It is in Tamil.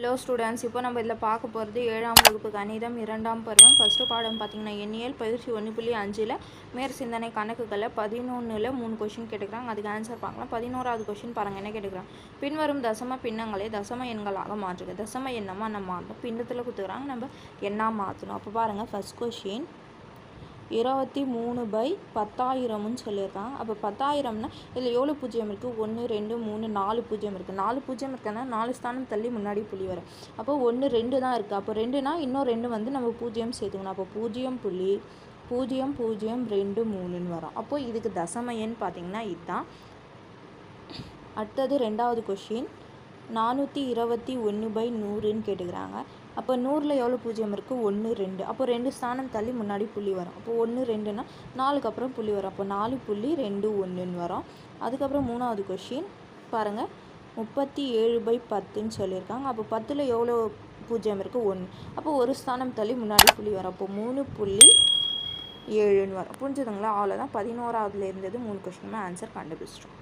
ஹலோ ஸ்டூடெண்ட்ஸ் இப்போ நம்ம இதில் பார்க்க போகிறது ஏழாம் வகுப்பு கணிதம் இரண்டாம் பருவம். ஃபஸ்ட்டு பாடம் பார்த்தீங்கன்னா எண்ணியல் பயிற்சி ஒன்று புள்ளி அஞ்சில் மேற் சிந்தனை கணக்குகளை பதினொன்றில் மூணு கொஷின் கேட்டுக்கிறாங்க. அதுக்கு ஆன்சர் பார்க்கலாம். பதினோராவது கொஷின் பாருங்கள் என்ன கேட்டுக்கிறாங்க? பின்வரும் தசம பின்னங்களை தசம எண்களாக மாற்றுங்க தசம எண்ணமாக நம்ம மாற்றணும் பின்னத்தில் கொடுத்துக்கிறாங்க நம்ம எண்ணாக மாற்றணும் அப்போ பாருங்கள் ஃபஸ்ட் கொஷின் இருபத்தி மூணு பை பத்தாயிரம்னு சொல்லியிருக்காங்க. அப்போ பத்தாயிரம்னா இதில் எவ்வளோ பூஜ்ஜியம் இருக்குது ஒன்று ரெண்டு மூணு நாலு பூஜ்ஜியம் இருக்குது நாலு பூஜ்ஜியம் இருக்குன்னா நாலு ஸ்தானம் தள்ளி முன்னாடி புள்ளி வரும். அப்போ ஒன்று ரெண்டு தான் இருக்குது அப்போ ரெண்டுனா இன்னும் ரெண்டு வந்து நம்ம பூஜ்ஜியம் சேர்த்துக்கணும். அப்போ பூஜ்ஜியம் புள்ளி பூஜ்ஜியம் பூஜ்ஜியம் ரெண்டு மூணுன்னு வரும். அப்போது இதுக்கு தசம எண் பார்த்தீங்கன்னா இதுதான். அடுத்தது ரெண்டாவது கொஷின் நானூற்றி இருபத்தி ஒன்று பை நூறுன்னு கேட்டுக்கிறாங்க. அப்போ நூறில் எவ்வளோ பூஜ்ஜியம் இருக்குது ஒன்று ரெண்டு. அப்போ ரெண்டு ஸ்தானம் தள்ளி முன்னாடி புள்ளி வரும். அப்போ ஒன்று ரெண்டுன்னா நாலுக்கு அப்புறம் புள்ளி வரும். அப்போ நாலு புள்ளி ரெண்டு ஒன்றுன்னு வரும். அதுக்கப்புறம் மூணாவது கொஷின் பாருங்கள் முப்பத்தி ஏழு பை பத்துன்னு சொல்லியிருக்காங்க. அப்போ பத்தில் எவ்வளோ பூஜ்ஜியம் இருக்குது ஒன்று அப்போ ஒரு ஸ்தானம் தள்ளி முன்னாடி புள்ளி வரும். அப்போ மூணு புள்ளி ஏழுன்னு வரும். புரிஞ்சுதுங்களா? அவ்வளோதான் பதினோராவதுல இருந்தது. மூணு கொஷினுமே ஆன்சர் கண்டுபிடிச்சிட்டோம்.